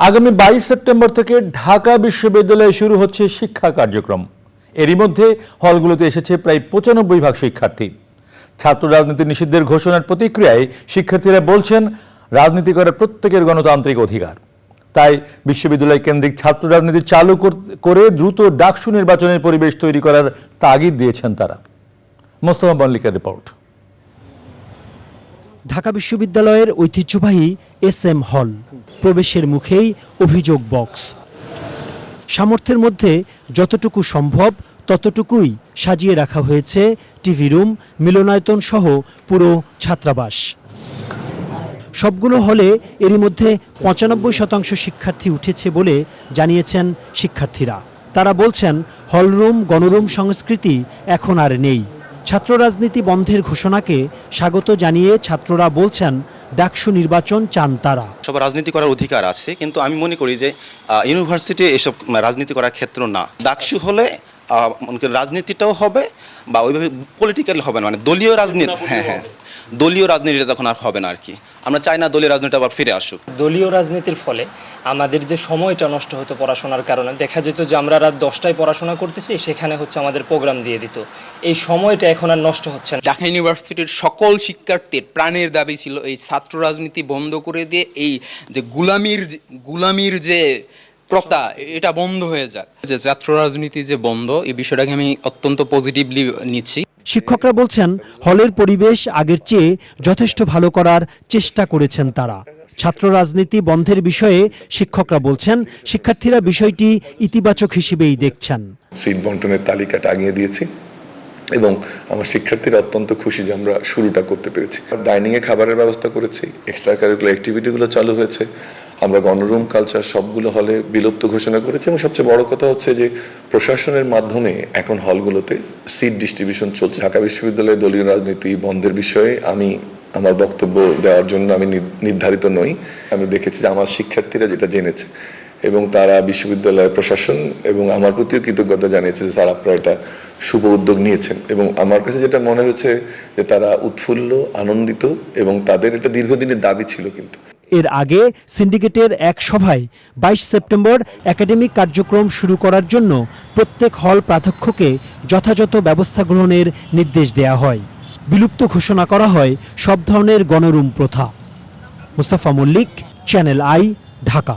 আগামী বাইশ সেপ্টেম্বর থেকে ঢাকা বিশ্ববিদ্যালয়ে শুরু হচ্ছে শিক্ষা কার্যক্রম। এরই মধ্যে হলগুলোতে এসেছে প্রায় পঁচানব্বই ভাগ শিক্ষার্থী। ছাত্র রাজনীতি নিষিদ্ধের ঘোষণার প্রতিক্রিয়ায় শিক্ষার্থীরা বলছেন, রাজনীতি করার প্রত্যেকের গণতান্ত্রিক অধিকার। তাই বিশ্ববিদ্যালয় কেন্দ্রিক ছাত্র রাজনীতি চালু কর- দ্রুত ডাকসু নির্বাচনের পরিবেশ তৈরি করার তাগিদ দিয়েছেন তারা। মোস্তফা মল্লিকের রিপোর্ট। ঢাকা বিশ্ববিদ্যালয়ের ঐতিহ্যবাহী এস এম হল, প্রবেশের মুখেই অভিযোগ বক্স। সামর্থ্যের মধ্যে যতটুকু সম্ভব ততটুকুই সাজিয়ে রাখা হয়েছে টিভি রুম, মিলনায়তন সহ পুরো ছাত্রাবাস। সবগুলো হলে এরই মধ্যে পঁচানব্বই শতাংশ শিক্ষার্থী উঠেছে বলে জানিয়েছেন শিক্ষার্থীরা। তারা বলছেন, হলরুম, গণরুম সংস্কৃতি এখন আর নেই। ছাত্র রাজনীতি বন্ধের ঘোষণাকে স্বাগত জানিয়ে ছাত্ররা বলছেন, ডাকসু নির্বাচন চান তারা। সবার রাজনীতি করার অধিকার আছে, কিন্তু আমি মনে করি যে ইউনিভার্সিটি এসব রাজনীতি করার ক্ষেত্র না। ডাকসু হলে রাজনীতিটাও হবে বা ওইভাবে পলিটিক্যাল হবে না মানে দলীয় রাজনীতি হ্যাঁ হ্যাঁ। দলীয় রাজনীতিটা তখন আর হবে না আর কি। আমরা চাই না দলীয় রাজনীতি আবার ফিরে আসুক। দলীয় রাজনীতির ফলে আমাদের যে সময়টা নষ্ট হতো পড়াশোনার কারণে দেখা যেত যে আমরা রাত দশটায় পড়াশোনা করতেছি সেখানে হচ্ছে আমাদের প্রোগ্রাম দিয়ে দিত। এই সময়টা এখন আর নষ্ট হচ্ছে না। ঢাকা ইউনিভার্সিটির সকল শিক্ষার্থীর প্রাণের দাবি ছিল এই ছাত্র রাজনীতি বন্ধ করে দিয়ে এই যে গুলামির যে- গুলামির যে প্রথা এটা বন্ধ হয়ে যাক। যে ছাত্র রাজনীতি যে বন্ধ এই বিষয়টাকে আমি অত্যন্ত পজিটিভলি নিচ্ছি। শিক্ষকরা বলছেন, হলের পরিবেশ আগের চেয়ে যথেষ্ট ভালো করার চেষ্টা করেছেন তারা। ছাত্র রাজনীতি বন্ধের বিষয়ে শিক্ষকরা বলছেন, শিক্ষার্থীরা বিষয়টি ইতিবাচক হিসেবেই দেখছেন। সিট বন্টনের তালিকা টাঙিয়ে দিয়েছি এবং আমার শিক্ষার্থীরা অত্যন্ত খুশি যে আমরা শুরুটা করতে পেরেছি। ডাইনিংয়ে খাবারের ব্যবস্থা করেছি এক্সট্রা কারিকুলার অ্যাক্টিভিটিগুলো চালু হয়েছে আমরা গণরুম কালচার সবগুলো হলে বিলুপ্ত ঘোষণা করেছি এবং সবচেয়ে বড় কথা হচ্ছে যে প্রশাসনের মাধ্যমে এখন হলগুলোতে সিট ডিস্ট্রিবিউশন চলছে। ঢাকা বিশ্ববিদ্যালয়ে দলীয় রাজনীতি বন্ধের বিষয়ে আমি আমার বক্তব্য দেওয়ার জন্য আমি নির- নির্ধারিত নই। আমি দেখেছি যে আমার শিক্ষার্থীরা যেটা জেনেছে এবং তারা বিশ্ববিদ্যালয় প্রশাসন এবং আমার প্রতিও কৃতজ্ঞতা জানিয়েছে যে স্যার আপনারা এটা শুভ উদ্যোগ নিয়েছেন এবং আমার কাছে যেটা মনে হয়েছে যে তারা উৎফুল্ল, আনন্দিত এবং তাদের এটা দীর্ঘদিনের দাবি ছিল কিন্তু। এর আগে সিন্ডিকেটের এক সভায় বাইশ সেপ্টেম্বর একাডেমিক কার্যক্রম শুরু করার জন্য প্রত্যেক হল প্রাধ্যক্ষকে যথাযথ ব্যবস্থা গ্রহণের নির্দেশ দেয়া হয়। বিলুপ্ত ঘোষণা করা হয় সব ধরনের গণরুম প্রথা। Mustafa Mallik channel I Dhaka